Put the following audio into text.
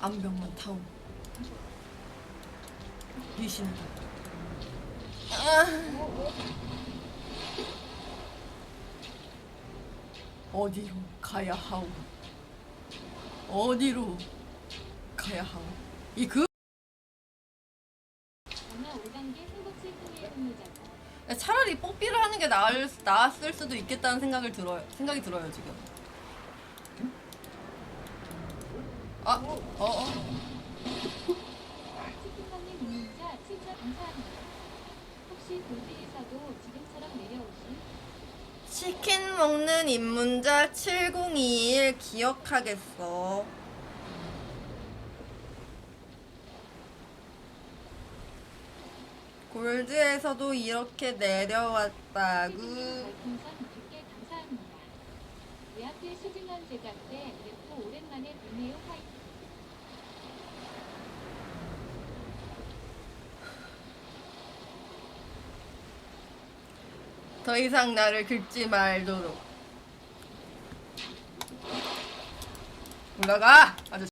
암벽만 타오 리신을 아. 어디로 가야 하오 어디로 가야 하오 이그 전화 5단계 행복실 통일 근무자가 차라리 뽀삐를 하는 게 나을, 나았을 수도 있겠다는 생각을 들어요. 생각이 들어요 지금. 아, 어, 어. 치킨맘님 입문자 7자 감사합니다. 혹시 골드에서도 지금처럼 내려오신 치킨 먹는 입문자 7021 기억하겠어. 골드에서도 이렇게 내려왔다구. 별풍선 100개 감사합니다. 내 앞에 수진한 제작대 래퍼 오랜만에 뵙네요 화이팅. 더 이상 나를 긁지 말도록. 올라가! 아저씨.